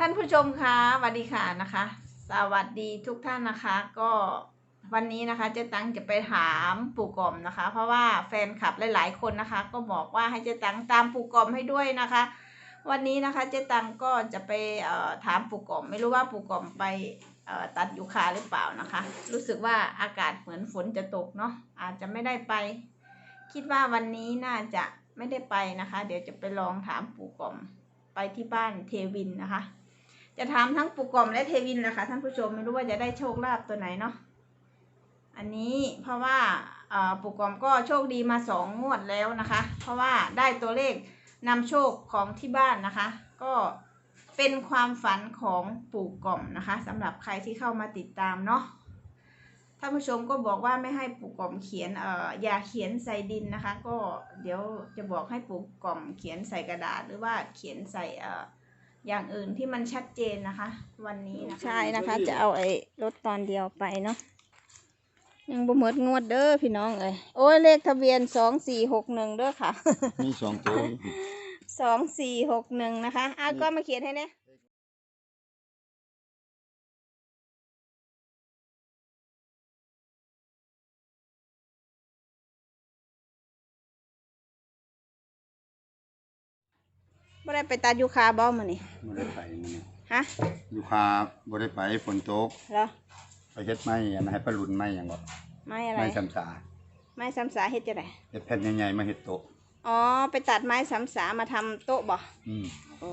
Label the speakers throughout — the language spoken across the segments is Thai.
Speaker 1: ท่านผู้ชมคะสวัสดีค่ะนะคะ สวัสดีทุกท่านนะคะ ก็วันนี้นะคะเจ๊ตังจะไปถามปู่กอมนะคะ เพราะว่าแฟนคลับหลาย ๆ คนนะคะ ก็บอกว่าให้เจ๊ตังตามปู่กอมให้ด้วยนะคะ วันนี้นะคะเจ๊ตังก็จะไปถามปู่กอม ไม่รู้ว่าปู่กอมไปตัดยูคาหรือเปล่านะคะ รู้สึกว่าอากาศเหมือนฝนจะตกเนาะอาจจะไม่ได้ไป คิดว่าวันนี้น่าจะไม่ได้ไปนะคะ เดี๋ยวจะไปลองถามปู่กอมไปที่บ้านเทวินนะคะ จะถามทั้งปู่กล่อมและเทวินนะคะท่านผู้ชมไม่รู้ว่าจะได้โชคลาภตัวไหนเนาะอันนี้เพราะว่าปู่กล่อมก็โชคดีมาสองงวดแล้วนะคะ เพราะว่าได้ตัวเลขนำโชคของที่บ้านนะคะ ก็เป็นความฝันของปู่กล่อมนะคะสำหรับใครที่เข้ามาติดตามเนาะท่านผู้ชมก็บอกว่าไม่ให้ปู่กล่อมเขียนเอ่ออย่าเขียนใส่ดินนะคะ ก็เดี๋ยวจะบอกให้ปู่กล่อมเขียนใส่กระดาษหรือว่าเขียนใส่เอ่อ อย่างอื่นที่มันชัดเจนนะคะ วันนี้นะคะ ใช่นะคะ จะเอาไอ้รถตอนเดียวไปเนาะยังบ่หมดงวดเด้อพี่น้องเอ้ยโอ้ยเลขทะเบียนสองสี่หกหนึ่งเด้อค่ะ
Speaker 2: มีสองตัว
Speaker 1: สองสี่หกหนึ่งนะคะอะก็มาเขียนให้เนี่ย ไม่ได้ไปตัดยูคาบอมานี่
Speaker 2: บ่ได้ไปมื้อนี้
Speaker 1: ฮะ
Speaker 2: ลูกค้าบ่ได้ไปฝนตก
Speaker 1: เหรอ
Speaker 2: ไปเฮ็ดไม้อันนั้นให้ปลาหลุนไม้หยังบ่
Speaker 1: ไม่อะไร
Speaker 2: ไม้ซ้ำสา
Speaker 1: ไม่ซ้ำสาเฮ็ดจะไหน
Speaker 2: เฮ็ดแผ่นใหญ่ๆมาเฮ็ดโต๊ะ
Speaker 1: อ๋อไปตัดไม้ซ้ำสามาทำโต๊ะบ่
Speaker 2: อืม
Speaker 1: โอ้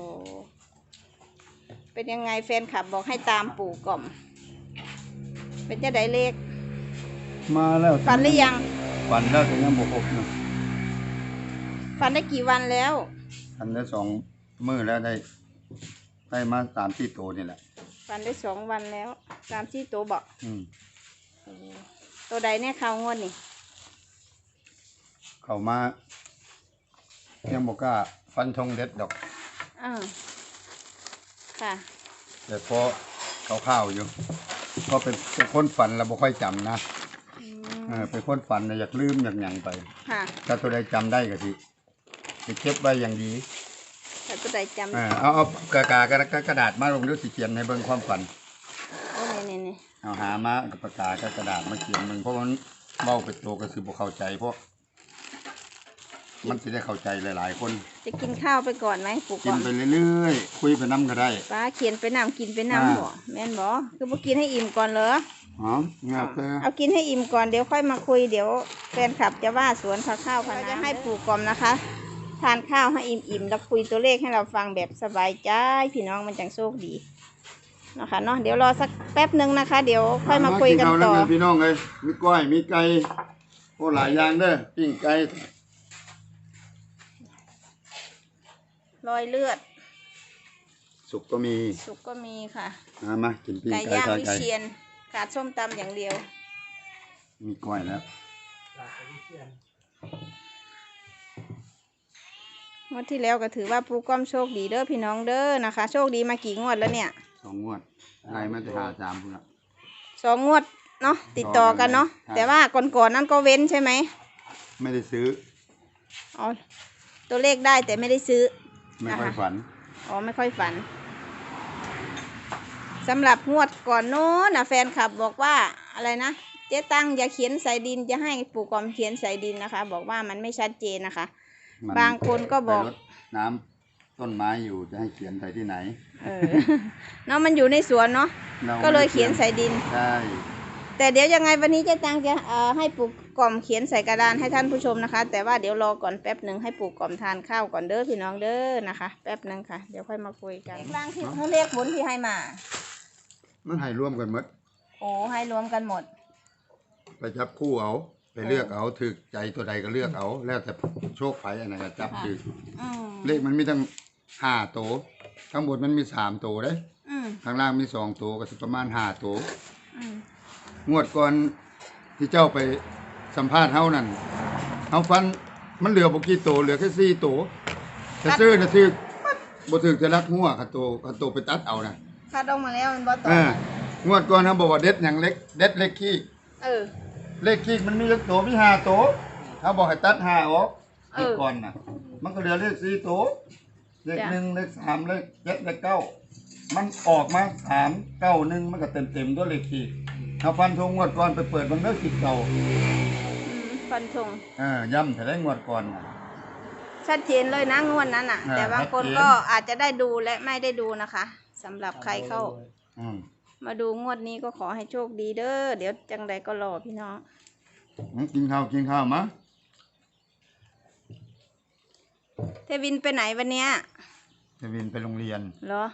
Speaker 1: เป็นยังไงแฟนคลับบอกให้ตามปู่กล่อม เป็นจะไดเลข
Speaker 2: มาแล้ว
Speaker 1: ฝันหรือยัง
Speaker 2: ฝันแล้วแต่ยังบ่ครบเนาะ
Speaker 1: ฝันได้กี่วันแล้ว
Speaker 2: ฝันได้สองมื้อแล้วได้ ได้มาตามที่โตนี่แหละ
Speaker 1: ฝันได้สองวันแล้วตามที่ตัวบอก
Speaker 2: อืม
Speaker 1: ตัวใดเนี่ยเขางวดนี่
Speaker 2: เข้ามายังบ่กล้าฟันธงเด็ดดอก
Speaker 1: อ่าค่ะ
Speaker 2: แต่พอคร่าวๆอยู่เพราะเป็นเป็นคนฝันแล้วบ่ค่อยจำนะ
Speaker 1: อื
Speaker 2: เอ
Speaker 1: ม
Speaker 2: อเป็นคนฝันน่ะอยากลืมอยากหยังไป
Speaker 1: ค่ะ
Speaker 2: ถ้าตัวใดจำได้ก็สิ สิเก็บไว้อย่างดี
Speaker 1: แต่ตัวใดจำ
Speaker 2: เออเอาเอากากากระกระดาษมาลงด้วยสิเขียนให้เบิ่งความฝัน
Speaker 1: โอ้นี่นี่นี่
Speaker 2: เอาหามากับปากกากับกระดาษมาเขียนเบิ่งเพราะมันเว้าไปโตก็คือบ่เข้าใจเพราะมันสิได้เข้าใจหลาย ๆ คน
Speaker 1: จะกินข้าวไปก่อนไหมปู่
Speaker 2: กิ
Speaker 1: ก่
Speaker 2: น
Speaker 1: อน
Speaker 2: ไปเรื่อยๆคุยไปน้ำก็ได้
Speaker 1: ป้าเขียนไปน้ำกินไป
Speaker 2: อ่า
Speaker 1: น้ำบ่แม่นบ่คือบ่กินให้อิ่มก่อนเหรอ
Speaker 2: อ๋อเงาเตอ
Speaker 1: เอากินให้อิ่มก่อนเดี๋ยวค่อยมาคุยเดี๋ยวแฟนคลับจะว่าสวนผักข้าวพนาจะให้ปู่กล่อมนะคะ ทานข้าวให้อิ่มๆแล้วคุยตัวเลขให้เราฟังแบบสบายใจพี่น้องมันจังโชคดีนะคะเนาะเดี๋ยวรอสักแป๊บหนึ่งนะคะ เดี๋ยวค่อยมาคุยกัน
Speaker 2: ข้าวแล้ว
Speaker 1: ต่อ
Speaker 2: เด้พี่น้องเอ้ยมีก้อยมีไก่โอ้หลายอย่างเด้อปิ้งไก่
Speaker 1: รอยเลือด
Speaker 2: สุกก็มี
Speaker 1: สุกก็มีค่ะ
Speaker 2: มามากินปิ้ง
Speaker 1: ไก่
Speaker 2: ไก่
Speaker 1: ย่าง
Speaker 2: ทอด
Speaker 1: วิ
Speaker 2: ไก่
Speaker 1: เชียนขาดส้มตำอย่างเดียว
Speaker 2: มีก้อยแล้ว
Speaker 1: งวดที่แล้วก็ถือว่าปู่ก้อมโชคดีเด้อพี่น้องเด้อนะคะ โชคดีมากี่งวดแล้วเนี่ย
Speaker 2: สองงวดได้มาแต่หาสามพุ่นละ
Speaker 1: สองงวดเนาะติดต่อกันเนาะ
Speaker 2: ครับ
Speaker 1: แต่ว่าก่อนๆนั้นก็เว้นใช่ไหม
Speaker 2: ไม่ได้ซื้อ
Speaker 1: อ๋อตัวเลขได้แต่ไม่ได้ซื้อ
Speaker 2: ไม่ค่อย
Speaker 1: นะคะ
Speaker 2: ฝัน
Speaker 1: อ๋อไม่ค่อยฝันสำหรับงวดก่อนโน้นนะแฟนคลับบอกว่าอะไรนะ เจ๊ตั้งอย่าเขียนใส่ดินจะให้ปู่กอมเขียนใส่ดินนะคะ บอกว่ามันไม่ชัดเจนนะคะ
Speaker 2: มัน
Speaker 1: บางคนก็บอก
Speaker 2: ไปรดน้ำต้นไม้อยู่จะให้เขียนใส่ที่ไหน
Speaker 1: เออเนาะมันอยู่ในสวนเนาะ
Speaker 2: รา
Speaker 1: ก็เลยเขียนใส่ดิน
Speaker 2: ใช่
Speaker 1: แต่เดี๋ยวยังไงวันนี้เจ๊ตังจะเอ่อให้ปู่กล่อมเขียนใส่กระดานให้ท่านผู้ชมนะคะ แต่ว่าเดี๋ยวรอก่อนแป๊บหนึ่งให้ปู่กล่อมทานข้าวก่อนเด้อพี่น้องเด้อนะคะ แป๊บหนึ่งค่ะเดี๋ยวค่อยมาคุยกันล่างที่เขาเรียกบนที่ให้มา
Speaker 2: มันให้ร่วมกันหมด
Speaker 1: โอ้ให้รวมกันหมด
Speaker 2: ไปจับคู่เอา ไปเลือกเอาถึกใจตัวใดก็เลือกเอา แล้วแต่โชคไฟอันนั้นก็จับ
Speaker 1: ค่ะ
Speaker 2: ถึก
Speaker 1: อืม
Speaker 2: เลขมันมีทั้งห้าตัวทั้งหมดมันมีสามตัวเด้
Speaker 1: อืม
Speaker 2: ข้างล่างมีสองตัวก็สิประมาณห้าตัว
Speaker 1: อืม
Speaker 2: งวดก่อนที่เจ้าไปสัมภาษณ์เฮานั่นเฮาฟันมันเหลือบ่กี่ตัวเหลือแค่สี่ตัวจะซื้อน่ะถึกบ่ถึกจะรักหัวคันโตคันโตไปตัดเอานะ
Speaker 1: คาดองมาแล้วมันบ่ต่อ
Speaker 2: เอองวดก่อนเฮาบอกว่าเด็ดหยังเล็กเด็ดเล็กขี้
Speaker 1: เออ
Speaker 2: เลขขี้มันมีจักตัวมีห้าตัวเขาบอกให้ตัดห้าออก
Speaker 1: เออ
Speaker 2: เลขก่อนน่ะ มันก็เหลือเลขสี่ตัวเลข
Speaker 1: จ้ะ
Speaker 2: หนึ่งเลขสามเลขเจ็ดเลขเก้ามันออกมาสามเก้าหนึ่งมันก็เต็มเต็มๆด้วยเลขขีดถ้าฟันธงงวดก่อนไปเปิดบางเนื้อขีดเก่า
Speaker 1: อืมฟันธง
Speaker 2: เออย่ำแต่ได้งวดก่อนน่ะ
Speaker 1: ชัดเจนเลยนะงวดนั้นอะ
Speaker 2: อ่า
Speaker 1: แต่บางคน
Speaker 2: ชัดเจน
Speaker 1: ก็อาจจะได้ดูและไม่ได้ดูนะคะสำหรับใครเข้า
Speaker 2: อืม
Speaker 1: มาดูงวดนี้ก็ขอให้โชคดีเด้อ เดี๋ยวจังใดก็รอพี่น้อง
Speaker 2: งั้นกินข้าวกินข้าวมะ
Speaker 1: เทวินไปไหนวันเนี้ย
Speaker 2: จะวินไปโรงเรียน
Speaker 1: เหรอ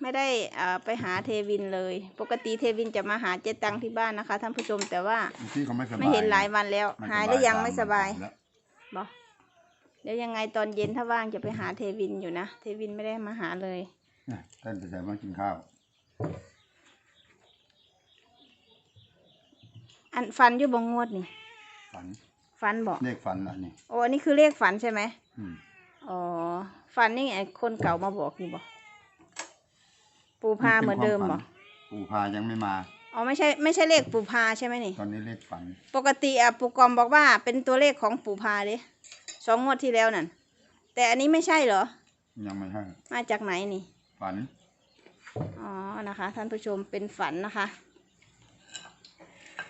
Speaker 1: ไม่ได้เอ่อไปหาเทวินเลย ปกติเทวินจะมาหาเจ๊ตังที่บ้านนะคะท่านผู้ชมแต่ว่า
Speaker 2: ที่เขาไม่สบาย
Speaker 1: ไม่เห็นหลายวันแล้ว
Speaker 2: ไม่
Speaker 1: หายหรือยังไม่สบาย
Speaker 2: แล้ว
Speaker 1: บอกเดี๋ยวยังไงตอนเย็นถ้าว่างจะไปหาเทวินอยู่นะ เทวินไม่ได้มาหาเลย
Speaker 2: เนี่ยท่านจะใส่มากินข้าว
Speaker 1: อันฟันอยู่บงงวดนี่
Speaker 2: ฝัน
Speaker 1: ฟันบอก
Speaker 2: เลขฝันอันนี้
Speaker 1: โอ้อันนี้คือเลขฝันใช่ไหม
Speaker 2: อืม
Speaker 1: อ๋อ ฟันนี่ไงคนเก่ามาบอกนี่บอกปูพาเหมือนเดิมบอก
Speaker 2: ปู่พายังไม่มา
Speaker 1: อ๋อไม่ใช่ไม่ใช่เลขปูพาใช่ไหมนี่
Speaker 2: ตอนนี้เลขฝัน
Speaker 1: ปกติอะปูกอมบอกว่าเป็นตัวเลขของปูพาเด้สองงวดที่แล้วนั่น แต่อันนี้ไม่ใช่เหรอ
Speaker 2: ยังไม่ให้
Speaker 1: มาจากไหนนี่
Speaker 2: ฝัน
Speaker 1: อ๋อ นะคะ ท่านผู้ชมเป็นฝันนะคะ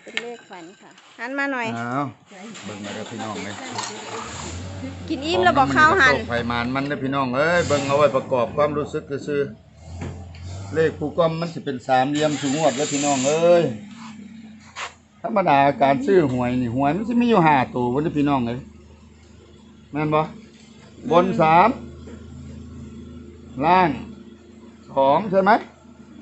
Speaker 1: เป็นเลขฝันค่ะหันมาหน่อย
Speaker 2: อ้าวเบิ่งมาเด้อพี่น้องเลย
Speaker 1: กินอิ่มแล้วบอกข้าวหัน
Speaker 2: ไฟมานมันเด้อพี่น้องเอ้ยเบิ่งเอาไว้ประกอบความรู้สึกซื่อๆเลขผู้กอมมันสิเป็นสามเหลี่ยมสูงวดแล้วพี่น้องเอ้ยธรรมดาการซื้อหวยนี่หวยมันสิมีอยู่ห้าตัวบ่เด้อพี่น้องเอ้ยแม่นบ่บนสามล่างสองใช่ไหม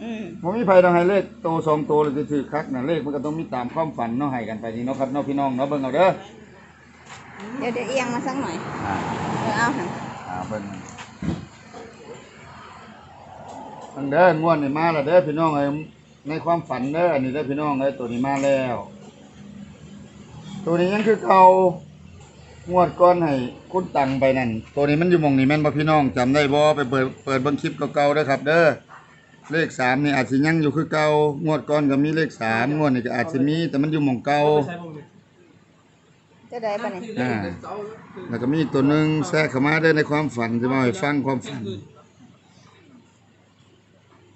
Speaker 1: อืม
Speaker 2: ผมมีไผต้องให้เลขโตสองโตเลยจะถือคักนะเลขมันก็ต้องมีตามความฝันเนาะให้กันไปนี่เนาะครับเนาะพี่น้องเนาะเบิ่งเอาเด้อ
Speaker 1: เดี๋ยวเดี๋ยวเอียงมาสักหน่อย
Speaker 2: อ่า
Speaker 1: เออเอาหัน
Speaker 2: อ่าเบิ่งมันเด้องวดนี่มาแล้วเด้อพี่น้องเอ้ยในความฝันเด้ออันนี้เด้อพี่น้องเอ้ยตัวนี้มาแล้ว ตัวนี้ยังคือเก่างวดก่อนให้คุณตังไปนั่นตัวนี้มันอยู่หม่องนี้แม่นบ่พี่น้องจำได้บ่ไปเปิดเปิดเบิ่งคลิปเก่าๆเด้อครับ เด้อ เลขสามนี่อาจสิยังอยู่คือเก่างวดก่อนก็มีเลขสามงวดนี้ก็อาจสิมี แต่มันอยู่หม่องเก่า
Speaker 1: จะได้ปะเนี่ย
Speaker 2: อ่าแล้วก็มีตัวหนึ่งแทรกเข้ามาได้ในความฝันจะมาให้ฟังความฝัน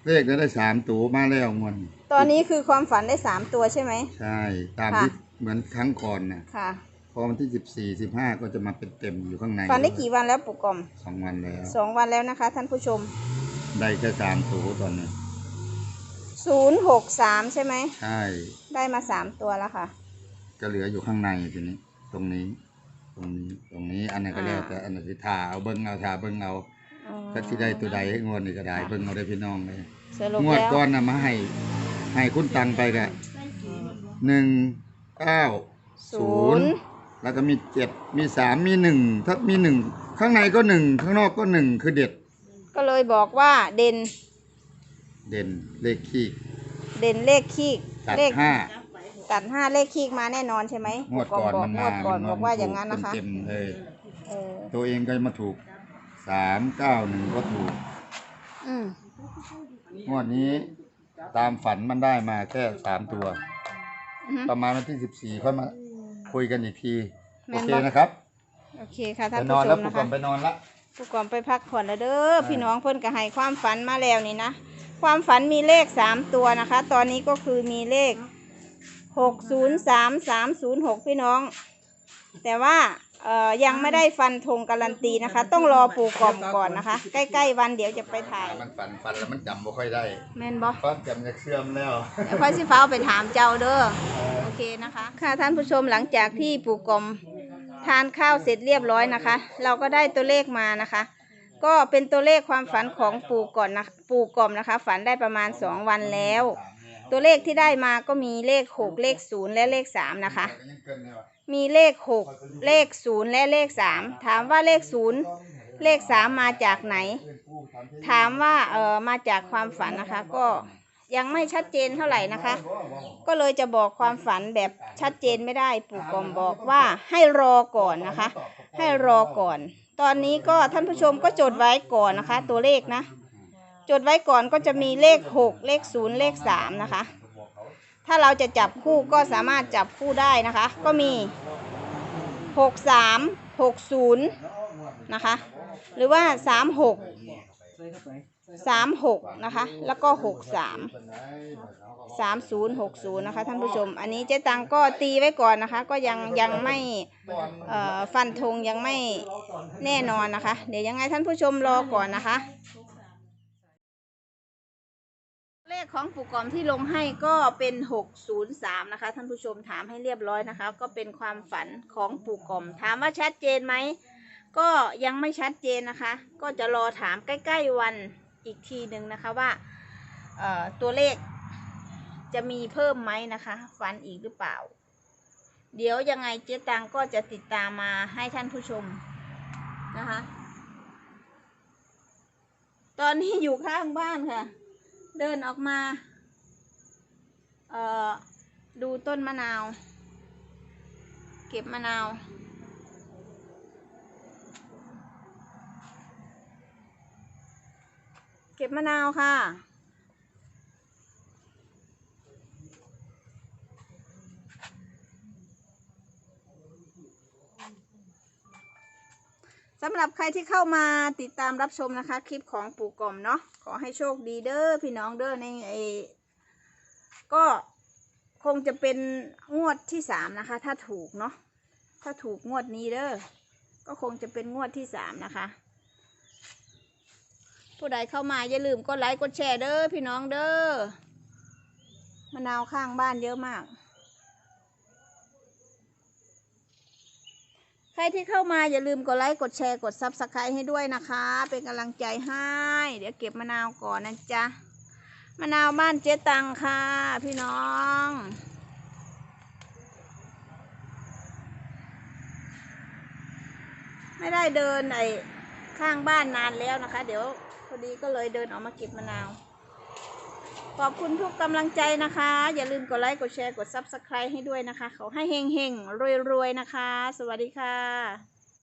Speaker 2: เลขนั้นได้สามตัวมาแล้วงวน
Speaker 1: ตอนนี้คือความฝันได้สามตัวใช่ไหม
Speaker 2: ใช่ ตาม
Speaker 1: ค่ะ
Speaker 2: ที่เหมือนครั้งก่อนนะ
Speaker 1: ค่ะ
Speaker 2: พอวันที่สิบสี่สิบห้าก็จะมาเป็นเต็มอยู่ข้างใน
Speaker 1: ฝันได้กี่วันแล้วปู่กอม
Speaker 2: สองวันแล้ว
Speaker 1: สองวันแล้วนะคะ ท่านผู้ชม
Speaker 2: ได้แค่สามตัวตอนนี้
Speaker 1: ศูนย์หกสามใช่ไหม
Speaker 2: ใช่
Speaker 1: ได้มาสามตัวแล้วค่ะ
Speaker 2: ก็เหลืออยู่ข้างในทีนี้ ตรงนี้ ตรงนี้ ตรงนี้ อันไหนก็แล้ว
Speaker 1: อ่า
Speaker 2: แต่อันไหนที่ทาเอาเบิ้งเอาทาเบิ้งเอา
Speaker 1: อ๋อ
Speaker 2: ถ้าที่ได้ตัวใดงวดนี้ก็ได้เบิ้งเอาได้พี่น้องเลย
Speaker 1: สรุป
Speaker 2: งวด
Speaker 1: แล้ว
Speaker 2: ก้อนนะมาให้ ให้คุณตังไปกะหนึ่งเก้า
Speaker 1: ศูนย์
Speaker 2: แล้วก็มีเจ็ดมีสามมีหนึ่งถ้ามีหนึ่งข้างในก็หนึ่งข้างนอกก็หนึ่งคือเด็ด
Speaker 1: ก็เลยบอกว่าเด่น
Speaker 2: เด่นเลขขี้
Speaker 1: เด่นเลขคีก
Speaker 2: ตัด
Speaker 1: เลข
Speaker 2: ห้า
Speaker 1: ตัดห้าเลขคีกมาแน่นอนใช่ไหม
Speaker 2: งวดก่อน
Speaker 1: บ
Speaker 2: มัน
Speaker 1: ง
Speaker 2: มาว
Speaker 1: ดก่อน
Speaker 2: มั
Speaker 1: บอกว่าอย่างนั้น
Speaker 2: ถูก
Speaker 1: นะคะ
Speaker 2: เต็มๆเลย
Speaker 1: เออ
Speaker 2: ตัวเองก็มาถูกสามเก้าหนึ่งก็ถูก
Speaker 1: อืม
Speaker 2: งวดนี้ ตามฝันมันได้มาแค่สามตัว
Speaker 1: อือฮึ
Speaker 2: ประมาณวันที่สิบสี่ค่อยมาคุยกันอีกที
Speaker 1: แม่
Speaker 2: โอนเค
Speaker 1: บ่
Speaker 2: นะครับ
Speaker 1: โอเคค่ะท่า
Speaker 2: ไป
Speaker 1: น
Speaker 2: น
Speaker 1: ผู้
Speaker 2: อน
Speaker 1: ช
Speaker 2: แล้ว
Speaker 1: ม
Speaker 2: ปุ๊
Speaker 1: นะ
Speaker 2: กก่อ
Speaker 1: คะ
Speaker 2: นไปนอนละ
Speaker 1: ผู้กองไปพักผ่อนแล้วเด้อพี่น้องเพิ่นก็ให้ความฝันมาแล้วนี่นะความฝันมีเลขสามตัวนะคะ ตอนนี้ก็คือมีเลขหกศูนย์สามสามศูนย์หกพี่น้อง แต่ว่าเอ่อยังไม่ได้ฟันธงการันตีนะคะ ต้องรอปู่กล่อมก่อนนะคะ ใกล้ๆวันเดี๋ยวจะไปถ่าย
Speaker 2: มันฝันฝันแล้วมันจำไม่ค่อยได้
Speaker 1: แม่นบอ
Speaker 2: ฟันจำจะเสื่อมแล้ว
Speaker 1: เดี๋ยวค่อยสิฟ้าเอาไปถามเจ้าเด้อโอเคนะคะ ค่ะท่านผู้ชมหลังจากที่ปู่กล่อม ทานข้าวเสร็จเรียบร้อยนะคะ เราก็ได้ตัวเลขมานะคะ ก็เป็นตัวเลขความฝันของปู่ก่อนนะปู่กล่อมนะคะ ฝันได้ประมาณ2วันแล้ว ตัวเลขที่ได้มาก็มีเลข6เลข0และเลข3นะคะ มีเลข6เลข0และเลข3ถามว่าเลข0เลข3มาจากไหน ถามว่าเออมาจากความฝันนะคะก็ ยังไม่ชัดเจนเท่าไหร่นะคะ ก็เลยจะบอกความฝันแบบชัดเจนไม่ได้ปู่กอมบอกว่าให้รอก่อนนะคะ ให้รอก่อน ตอนนี้ก็ท่านผู้ชมก็จดไว้ก่อนนะคะ ตัวเลขนะ จดไว้ก่อนก็จะมีเลข 6 เลข 0 เลข 3 นะคะ ถ้าเราจะจับคู่ก็สามารถจับคู่ได้นะคะ ก็มี 6 3 6 0 นะคะ หรือว่า 3 6 สามหกนะคะ แล้วก็หกสามสามศูนย์หกศูนย์นะคะท่านผู้ชม อันนี้เจ๊ตังก็ตีไว้ก่อนนะคะ ก็ยังยังไม่เอ่อฟันธงยังไม่แน่นอนนะคะ เดี๋ยวยังไงท่านผู้ชมรอก่อนนะคะ เลขของปู่กอมที่ลงให้ก็เป็น603นะคะท่านผู้ชมถามให้เรียบร้อยนะคะ ก็เป็นความฝันของปู่กอม ถามว่าชัดเจนไหมก็ยังไม่ชัดเจนนะคะ ก็จะรอถามใกล้ ๆ วัน อีกทีหนึ่งนะคะว่าตัวเลขจะมีเพิ่มไหมนะคะฝันอีกหรือเปล่า เดี๋ยวยังไงเจ๊ตังก็จะติดตามมาให้ท่านผู้ชมนะคะ ตอนนี้อยู่ข้างบ้านค่ะ เดินออกมาดูต้นมะนาว เก็บมะนาว เก็บมะนาวค่ะ สำหรับใครที่เข้ามาติดตามรับชมนะคะ คลิปของปู่กล่อมเนาะ ขอให้โชคดีเด้อพี่น้องเด้อในไอ้ก็คงจะเป็นงวดที่สามนะคะ ถ้าถูกเนาะ ถ้าถูกงวดนี้เด้อ ก็คงจะเป็นงวดที่สามนะคะ ผู้ใดเข้ามาอย่าลืมกดไลค์กดแชร์เด้อพี่น้องเด้อมะนาวข้างบ้านเยอะมาก ใครที่เข้ามาอย่าลืมกดไลค์กดแชร์กดซับสไครต์ให้ด้วยนะคะ เป็นกำลังใจให้ เดี๋ยวเก็บมะนาวก่อนนะจ๊ะมะนาวบ้านเจ๊ตังค่ะ พี่น้องไม่ได้เดินไอ้ข้างบ้านนานแล้วนะคะ เดี๋ยว อดีก็เลยเดินออกมาเก็บมะนาว ขอบคุณทุกกำลังใจนะคะ อย่าลืมกดไลค์ กดแชร์ กด Subscribe ให้ด้วยนะคะ เขาให้เฮงเฮงรวยรวยๆนะคะ สวัสดีค่ะ